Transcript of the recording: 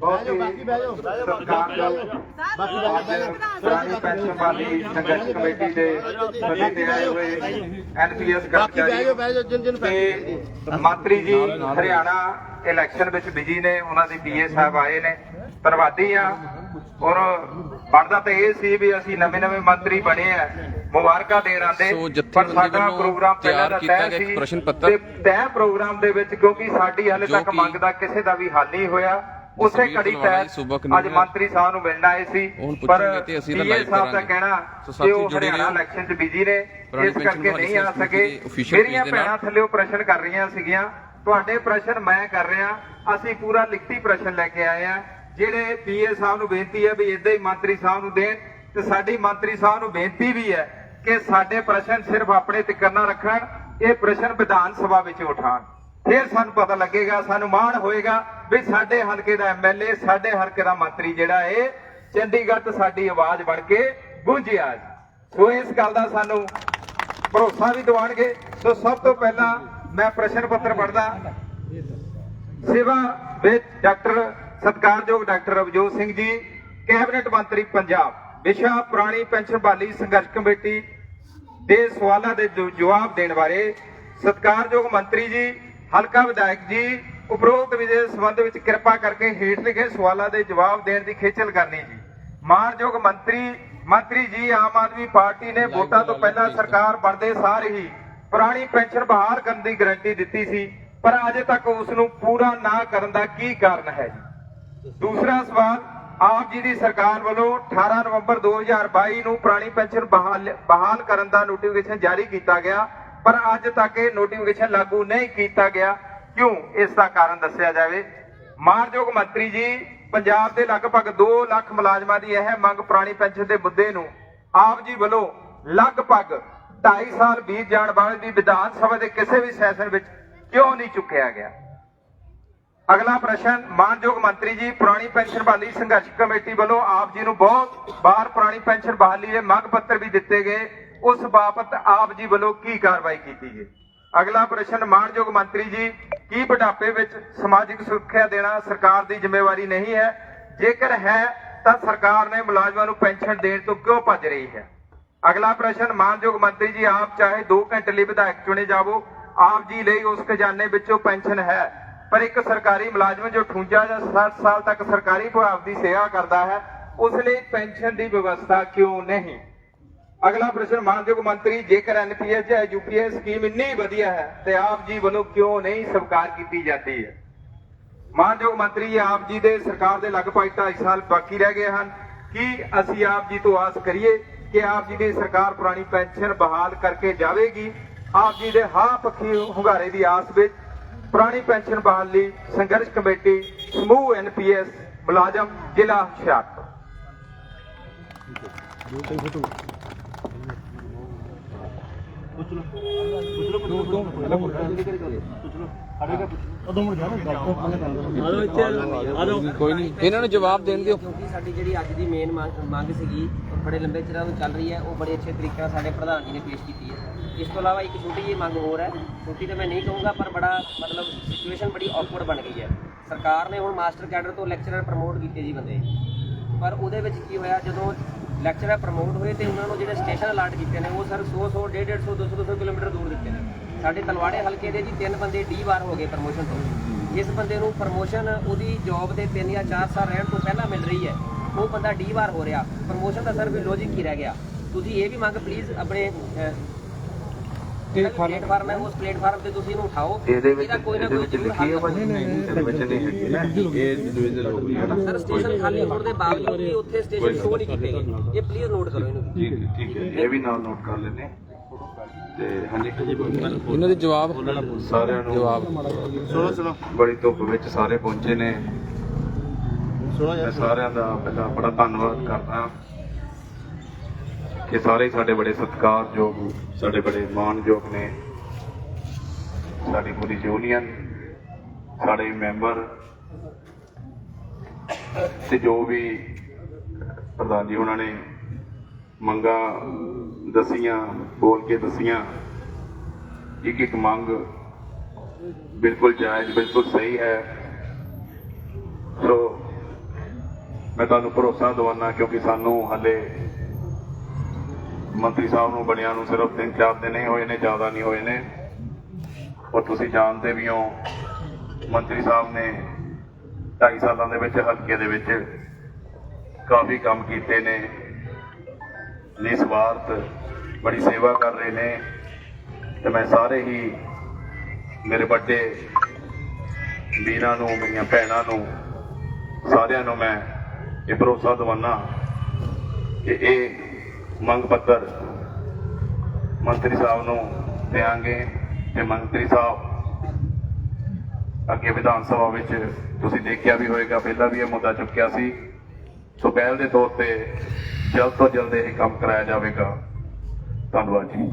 ਬਹੁਤ ਹੀ ਸਤਿਕਾਰਯੋਗ ਅੱਜ ਪੁਰਾਣੀ ਪੈਨਸ਼ਨ ਵਾਲੀ ਸੰਘਰਸ਼ ਕਮੇਟੀ ਦੇ ਸੱਦੇ ਤੇ ਆਏ ਹੋਏ। ਐਨਪੀਐਸ ਕਰਮਚਾਰੀ ਤੇ ਮੰਤਰੀ ਜੀ ਹਰਿਆਣਾ ਇਲੈਕਸ਼ਨ ਵਿੱਚ ਬਿਜ਼ੀ ਨੇ ਉਹਨਾਂ ਦੀ ਪੀਏ ਸਾਹਿਬ ਆਏ ਨੇ। ਧੰਨਵਾਦੀ ਆ। ਔਰ ਬਣਦਾ ਤਾਂ ਇਹ ਸੀ ਵੀ ਅਸੀਂ ਨਵੇਂ ਨਵੇਂ ਮੰਤਰੀ ਬਣੇ ਆ। ਮੁਬਾਰਕਾਂ ਦੇਣ ਆਂਦੇ ਪਰ ਸਾਡਾ ਪ੍ਰੋਗਰਾਮ ਪਹਿਲਾਂ ਦਾ ਤੈਅ ਸੀ ਪ੍ਰਸ਼ਨ ਪੱਤਰ। ਤੇ ਤੈਅ ਪ੍ਰੋਗਰਾਮ ਦੇ ਵਿੱਚ ਕਿਉਂਕਿ ਸਾਡੀ ਹਾਲੇ ਤੱਕ ਮੰਗ ਦਾ ਕਿਸੇ ਦਾ ਵੀ ਹੱਲ ਨਹੀਂ ਹੋਇਆ। ਉਸੇ ਕੜੀ ਜੀ, ਤਹਿਤ ਅੱਜ ਮੰਤਰੀ ਸਾਹਿਬ ਨੂੰ ਮਿਲਣ ਆਏ ਸੀ ਪਰ ਤੇ ਤਾਂ live ਸਾਹਿਬ ਦਾ। ਕਹਿਣਾ ਕਿ ਉਹ ਹਰਿਆਣਾ। ਇਲੈਕਸ਼ਨ 'ਚ ਬਿਜ਼ੀ ਨੇ ਇਸ ਕਰਕੇ ਨਹੀਂ ਆ ਸਕੇ ਮੇਰੀਆਂ। ਭੈਣਾਂ ਥੱਲੇ ਉਹ ਪ੍ਰਸ਼ਨ ਕਰ ਰਹੀਆਂ ਸੀਗੀਆਂ ਤੁਹਾਡੇ ਪ੍ਰਸ਼ਨ ਮੈਂ ਕਰ ਰਿਹਾ ਅਸੀਂ ਪੂਰਾ ਲਿਖਤੀ ਪ੍ਰਸ਼ਨ ਲੈ ਕੇ ਆਏ ਆ ਜਿਹੜੇ ਪੀਏ ਸਾਹਿਬ ਨੂੰ ਬੇਨਤੀ ਹੈ ਵੀ ਇਦਾਂ ਹੀ ਮੰਤਰੀ ਸਾਹਿਬ ਨੂੰ ਦੇਣ ਤੇ ਸਾਡੀ ਮੰਤਰੀ ਸਾਹਿਬ ਨੂੰ ਬੇਨਤੀ ਵੀ ਹੈ ਕਿ ਸਾਡੇ ਪ੍ਰਸ਼ਨ ਸਿਰਫ ਆਪਣੇ ਤਿੱਕਰ ਨਾ ਰੱਖਣ ਇਹ ਪ੍ਰਸ਼ਨ ਵਿਧਾਨ ਸਭਾ ਵਿੱਚ ਉਠਾਉਣ ਫਿਰ ਸਾਨੂੰ ਪਤਾ ਲੱਗੇਗਾ ਸਾਨੂੰ ਮਾਣ ਹੋਏਗਾ ਵੀ ਸਾਡੇ ਹਲਕੇ ਦਾ ਐਮਐਲਏ ਸਾਡੇ ਹਲਕੇ ਦਾ ਮੰਤਰੀ ਜਿਹੜਾ ਏ, ਚੰਡੀਗੜ੍ਹ ਤੋਂ ਸਾਡੀ ਆਵਾਜ਼ ਬਣ ਕੇ ਗੂੰਜਿਆ ਸੋ ਇਸ ਗੱਲ ਦਾ ਸਾਨੂੰ ਭਰੋਸਾ ਵੀ ਦਿਵਾਣਗੇ ਸੋ ਸਭ ਤੋਂ ਪਹਿਲਾਂ ਮੈਂ ਪ੍ਰਸ਼ਨ ਪੱਤਰ ਪੜ੍ਹਦਾ। ਸੇਵਾ ਵਿੱਚ ਡਾਕਟਰ, ਸਤਿਕਾਰਯੋਗ ਡਾਕਟਰ ਅਵਜੋਤ ਸਿੰਘ ਜੀ, ਕੈਬਨਿਟ ਮੰਤਰੀ ਪੰਜਾਬ, ਵਿਸ਼ਾ ਪੁਰਾਣੀ ਪੈਨਸ਼ਨ ਬਹਾਲੀ ਸੰਘਰਸ਼ ਕਮੇਟੀ ਦੇ ਸਵਾਲਾਂ ਦੇ ਜਵਾਬ ਦੇਣ ਬਾਰੇ ਸਤਿਕਾਰਯੋਗ ਮੰਤਰੀ ਜੀ, ਹਲਕਾ ਵਿਧਾਇਕ ਜੀ ਉਪਰੋਕਤ ਵਿਜੇ ਸੰਬੰਧ ਵਿੱਚ ਕਿਰਪਾ ਕਰਕੇ ਹੇਠ ਲਿਖੇ ਸਵਾਲਾਂ ਦੇ ਜਵਾਬ ਦੇਣ ਦੀ ਖੇਚਲ ਕਰਨੀ ਜੀ। ਮਾਨਯੋਗ ਮੰਤਰੀ ਮੰਤਰੀ ਜੀ ਆਮ ਆਦਮੀ ਪਾਰਟੀ ਨੇ ਵੋਟਾਂ ਤੋਂ ਪਹਿਲਾਂ ਸਰਕਾਰ ਬਣਦੇ ਸਾਰ ਹੀ ਪੁਰਾਣੀ ਪੈਨਸ਼ਨ ਬਹਾਲ ਕਰਨ ਦੀ ਗਾਰੰਟੀ ਦਿੱਤੀ ਸੀ ਪਰ ਅਜੇ ਤੱਕ ਉਸ ਨੂੰ ਪੂਰਾ ਨਾ ਕਰਨ ਦਾ ਕੀ ਕਾਰਨ ਹੈ ਜੀ? ਦੂਸਰਾ ਸਵਾਲ ਆਪ ਜੀ ਦੀ ਸਰਕਾਰ ਵੱਲੋਂ 18 ਨਵੰਬਰ 2022 ਨੂੰ ਪੁਰਾਣੀ ਪੈਨਸ਼ਨ ਬਹਾਲ ਬਹਾਲ ਕਰਨ ਦਾ ਨੋਟੀਫਿਕੇਸ਼ਨ ਜਾਰੀ ਕੀਤਾ ਗਿਆ ਪਰ ਅੱਜ ਤੱਕ ਇਹ ਨੋਟੀਫਿਕੇਸ਼ਨ ਲਾਗੂ ਨਹੀਂ ਕੀਤਾ ਗਿਆ। ਕਿਉਂ ਇਸ ਦਾ ਕਾਰਨ ਦੱਸਿਆ ਜਾਵੇ? ਮਾਨਯੋਗ ਮੰਤਰੀ ਜੀ, ਪੰਜਾਬ ਦੇ ਲਗਭਗ 2 ਲੱਖ ਮੁਲਾਜ਼ਮਾਂ ਦੀ ਇਹ ਮੰਗ ਪੁਰਾਣੀ ਪੈਨਸ਼ਨ ਦੇ ਮੁੱਦੇ ਨੂੰ ਆਪ ਜੀ ਵੱਲੋਂ ਲਗਭਗ 2.5 ਸਾਲ ਬੀਤ ਜਾਣ ਵਾਲੇ ਦੀ ਵਿਧਾਨ ਸਭਾ ਦੇ ਕਿਸੇ ਵੀ ਸੈਸ਼ਨ ਵਿੱਚ ਕਿਉਂ ਨਹੀਂ ਚੁੱਕਿਆ ਗਿਆ? ਅਗਲਾ ਪ੍ਰਸ਼ਨ, ਮਾਨਯੋਗ ਮੰਤਰੀ ਜੀ, ਪੁਰਾਣੀ ਪੈਨਸ਼ਨ ਬਹਾਲੀ ਸੰਘਰਸ਼ ਕਮੇਟੀ ਵੱਲੋਂ ਆਪ ਜੀ ਨੂੰ ਬਹੁਤ ਵਾਰ ਪੁਰਾਣੀ ਪੈਨਸ਼ਨ ਬਹਾਲੀ ਦੇ ਮੰਗ ਪੱਤਰ ਵੀ ਦਿੱਤੇ ਗਏ। ਉਸ ਬਾਬਤ ਆਪ ਜੀ ਵੱਲੋਂ ਕੀ ਕਾਰਵਾਈ ਕੀਤੀ ਗਈ? ਅਗਲਾ ਪ੍ਰਸ਼ਨ, ਮਾਨਯੋਗ ਮੰਤਰੀ ਜੀ ਕੀ ਬੁਢਾਪੇ ਵਿੱਚ ਸਮਾਜਿਕ ਸੁਰੱਖਿਆ ਦੇਣਾ ਸਰਕਾਰ ਦੀ ਜ਼ਿੰਮੇਵਾਰੀ ਨਹੀਂ ਹੈ? ਜੇਕਰ ਹੈ, ਤਾਂ ਸਰਕਾਰ ਨੇ ਮੁਲਾਜ਼ਮਾਂ ਨੂੰ ਪੈਨਸ਼ਨ ਦੇਣ ਤੋਂ ਕਿਉਂ ਭੱਜ ਰਹੀ ਹੈ? ਅਗਲਾ ਪ੍ਰਸ਼ਨ, ਮਾਨਯੋਗ ਮੰਤਰੀ ਜੀ, ਆਪ ਚਾਹੇ 2 ਘੰਟੇ ਲਈ ਵਿਧਾਇਕ ਚੁਣੇ ਜਾਵੋ, ਆਪ ਜੀ ਲਈ ਉਸ ਖਜ਼ਾਨੇ ਵਿੱਚੋਂ ਪੈਨਸ਼ਨ ਹੈ। ਪਰ ਇੱਕ ਸਰਕਾਰੀ ਮੁਲਾਜ਼ਮ ਜੋ 58 ਜਾਂ 60 ਸਾਲ ਤੱਕ ਸਰਕਾਰੀ ਵਿਭਾਗ ਦੀ ਸੇਵਾ ਕਰਦਾ ਹੈ, ਉਸ ਲਈ ਪੈਨਸ਼ਨ ਦੀ ਵਿਵਸਥਾ ਕਿਉਂ ਨਹੀਂ? ਅਗਲਾ ਪ੍ਰਸ਼ਨ, ਮਾਨਯੋਗ ਮੰਤਰੀ, ਜੇਕਰ ਐਨਪੀਐਸ ਜਾਂ ਯੂਪੀਐਸ ਸਕੀਮ ਇੰਨੀ ਵਧੀਆ ਹੈ, ਤੇ ਆਪ ਜੀ ਵੱਲੋਂ ਕਿਉਂ ਨਹੀਂ ਸਵੀਕਾਰ ਕੀਤੀ ਜਾਂਦੀ ਹੈ? ਮਾਨਯੋਗ ਮੰਤਰੀ, ਆਪ ਜੀ ਦੇ ਸਰਕਾਰ ਦੇ ਲਗਭਗ 2.5 ਸਾਲ ਬਾਕੀ ਰਹਿ ਗਏ ਹਨ। ਕੀ ਅਸੀਂ ਆਪ ਜੀ ਤੋਂ ਆਸ ਕਰੀਏ ਕਿ ਆਪ ਜੀ ਦੀ ਸਰਕਾਰ ਪੁਰਾਣੀ ਪੈਨਸ਼ਨ ਬਹਾਲ ਕਰਕੇ ਜਾਵੇਗੀ? ਆਪ ਜੀ ਦੇ ਹਾਂ ਪੱਖੀ ਹੁੰਗਾਰੇ ਦੀ ਆਸ ਵਿੱਚ ਪੁਰਾਣੀ ਪੈਨਸ਼ਨ ਬਹਾਲ ਲਈ ਸੰਘਰਸ਼ ਕਮੇਟੀ, ਸਮੂਹ ਐਨਪੀਐਸ ਮੁਲਾਜ਼ਮ ਜ਼ਿਲ੍ਹਾ ਹੁਸ਼ਿਆਰਪੁਰ। ਕੋਈ ਨਹੀਂ। ਇਹਨਾਂ ਨੂੰ ਜਵਾਬ ਦੇਣ ਦਿਓ। ਕਿਉਂਕਿ ਸਾਡੀ ਜਿਹੜੀ ਅੱਜ ਦੀ ਮੇਨ ਮੰਗ ਸੀਗੀ ਉਹ ਬੜੇ ਲੰਬੇ ਚਿਰਾਂ ਤੋਂ ਚੱਲ ਰਹੀ ਹੈ। ਉਹ ਬੜੇ ਅੱਛੇ ਤਰੀਕੇ ਨਾਲ ਸਾਡੇ ਪ੍ਰਧਾਨ ਜੀ ਨੇ ਪੇਸ਼ ਕੀਤੀ ਹੈ। ਇਸ ਤੋਂ ਇਲਾਵਾ ਇੱਕ ਛੋਟੀ ਜਿਹੀ ਮੰਗ ਹੋਰ ਹੈ। ਛੋਟੀ ਤਾਂ ਮੈਂ ਨਹੀਂ ਕਹੂੰਗਾ ਪਰ ਬੜਾ ਮਤਲਬ ਸਿਚੁਏਸ਼ਨ ਬੜੀ ਔਕਵਰਡ ਬਣ ਗਈ ਹੈ। ਸਰਕਾਰ ਨੇ ਹੁਣ ਮਾਸਟਰ ਕੈਡਰ ਤੋਂ ਲੈਕਚਰਰ ਪ੍ਰਮੋਟ ਕੀਤੇ ਜੀ ਬੰਦੇ। ਪਰ ਉਹਦੇ ਵਿੱਚ ਕੀ ਹੋਇਆ? ਜਦੋਂ ਲੈਕਚਰਰ ਪ੍ਰਮੋਟ ਹੋਏ ਤੇ ਉਹਨਾਂ ਨੂੰ ਜਿਹੜੇ ਸਟੇਸ਼ਨ ਅਲਾਟ ਕੀਤੇ ਨੇ, ਉਹ ਸਰ 100 100 150 200 200 ਕਿਲੋਮੀਟਰ ਦੂਰ ਦਿੱਤੇ ਨੇ। ਸਾਡੇ ਤਲਵਾੜੇ ਹਲਕੇ ਦੇ ਜੀ ਤਿੰਨ ਬੰਦੇ ਡੀ ਵਾਰ ਹੋ ਗਏ ਪ੍ਰਮੋਸ਼ਨ ਤੋਂ। ਇਸ ਬੰਦੇ ਨੂੰ ਪ੍ਰਮੋਸ਼ਨ ਉਹਦੀ ਜੌਬ ਦੇ 3 ਜਾਂ 4 ਸਾਲ ਰਹਿਣ ਤੋਂ ਪਹਿਲਾਂ ਮਿਲ ਰਹੀ ਹੈ, ਉਹ ਬੰਦਾ ਡੀ ਵਾਰ ਹੋ ਰਿਹਾ। ਪ੍ਰਮੋਸ਼ਨ ਦਾ ਸਰ ਵੀ ਲੌਜੀਕ ਹੀ ਰਹਿ ਗਿਆ। ਤੁਸੀਂ ਇਹ ਵੀ ਮੰਗ ਪਲੀਜ਼ ਆਪਣੇ ਪਲੇਟਫਾਰਮ ਹੈ। ਉਸ ਪਲੇਟਫਾਰਮ ਤੇ ਤੁਸੀਂ ਇਹਨੂੰ ਉਠਾਓ। ਇਹਦੇ ਵਿੱਚ ਇਹਦਾ ਕੋਈ ਨਾ ਇਹਦੇ ਕੋਈ ਵਿੱਚ ਜ਼ਰੂਰ ਲਿਖੀ ਹੈ ਹੱਲ ਭਾਜੀ? ਇਹਦੇ ਵਿੱਚ ਨਹੀਂ ਹੈਗੀ ਨਾ ਇਹ ਡਿਵੀਜ਼ਨ ਹੋ ਗਈ ਹੈ ਨਾ। ਸਰ ਸਟੇਸ਼ਨ ਖਾਲੀ ਹੋਣ ਦੇ ਬਾਵਜੂਦ ਵੀ ਉੱਥੇ ਸਟੇਸ਼ਨ ਸ਼ੋ ਨਹੀਂ। ਕੀਤੇ ਗਏ। ਇਹ ਪਲੀਜ਼ ਨੋਟ ਕਰੋ ਇਹਨੂੰ। ਠੀਕ ਹੈ, ਠੀਕ ਹੈ। ਇਹ ਵੀ ਨਾਲ ਨੋਟ ਕਰ ਲੈਨੇ ਤੇ ਹਾਂਜੀ। ਇਹਨਾਂ ਦੇ ਜਵਾਬ? ਸਾਰਿਆਂ ਨੂੰ ਜਵਾਬ। ਸੁਣੋ ਸੁਣੋ। ਬੜੀ ਧੁੱਪ ਵਿੱਚ ਸਾਰੇ ਪਹੁੰਚੇ ਨੇ। ਮੈਂ ਸਾਰਿਆਂ ਦਾ ਪਹਿਲਾਂ ਬੜਾ ਧੰਨਵਾਦ ਕਰਦਾ ਕਿ ਸਾਰੇ ਸਾਡੇ ਬੜੇ ਸਤਿਕਾਰਯੋਗ ਸਾਡੇ ਬੜੇ ਮਾਣਯੋਗ ਨੇ। ਸਾਡੀ ਪੂਰੀ ਯੂਨੀਅਨ ਸਾਡੇ ਮੈਂਬਰ ਤੇ ਜੋ ਵੀ ਪ੍ਰਧਾਨ ਜੀ ਉਹਨਾਂ ਨੇ ਮੰਗਾਂ ਦਸੀਆਂ, ਬੋਲ ਕੇ ਦਸੀਆਂ, ਇੱਕ ਇੱਕ ਮੰਗ ਬਿਲਕੁਲ ਜਾਇਜ਼, ਬਿਲਕੁਲ ਸਹੀ ਹੈ। ਸੋ ਮੈਂ ਤੁਹਾਨੂੰ ਭਰੋਸਾ ਦਵਾਨਾ ਕਿਉਂਕਿ ਸਾਨੂੰ ਹਲੇ ਮੰਤਰੀ ਸਾਹਿਬ ਨੂੰ ਬਣਿਆ ਨੂੰ ਸਿਰਫ ਤਿੰਨ ਚਾਰ ਦਿਨ ਹੀ ਹੋਏ ਨੇ, ਜ਼ਿਆਦਾ ਨਹੀਂ ਹੋਏ ਨੇ। ਔਰ ਤੁਸੀਂ ਜਾਣਦੇ ਵੀ ਹੋ, ਮੰਤਰੀ ਸਾਹਿਬ ਨੇ 2.5 ਸਾਲਾਂ ਦੇ ਵਿੱਚ, ਹਲਕੇ ਦੇ ਵਿੱਚ ਕਾਫੀ ਕੰਮ ਕੀਤੇ ਨੇ। ਨਿਸਵਾਰਥ ਬੜੀ ਸੇਵਾ ਕਰ ਰਹੇ ਨੇ। ਤੇ ਮੈਂ ਸਾਰੇ ਹੀ ਮੇਰੇ ਵੱਡੇ ਵੀਰਾਂ ਨੂੰ, ਮੇਰੀਆਂ ਭੈਣਾਂ ਨੂੰ, ਸਾਰਿਆਂ ਨੂੰ ਮੈਂ ਇਹ ਭਰੋਸਾ ਦਵਾਨਾ ਕਿ ਇਹ ਮੰਗ ਪੱਤਰ ਮੰਤਰੀ ਸਾਹਿਬ ਨੂੰ ਦੇਾਂਗੇ ਤੇ ਮੰਤਰੀ ਸਾਹਿਬ ਅੱਗੇ ਵਿਧਾਨ ਸਭਾ ਵਿੱਚ ਤੁਸੀਂ ਦੇਖਿਆ ਵੀ ਹੋਵੇਗਾ ਪਹਿਲਾਂ ਵੀ ਇਹ ਮੁੱਦਾ ਚੁੱਕਿਆ ਸੀ। ਸੋ ਪਹਿਲ ਦੇ ਤੌਰ ਤੇ ਜਲਦ ਤੋਂ ਜਲਦ ਇਹ ਕੰਮ ਕਰਾਇਆ ਜਾਵੇਗਾ। ਧੰਨਵਾਦ ਜੀ।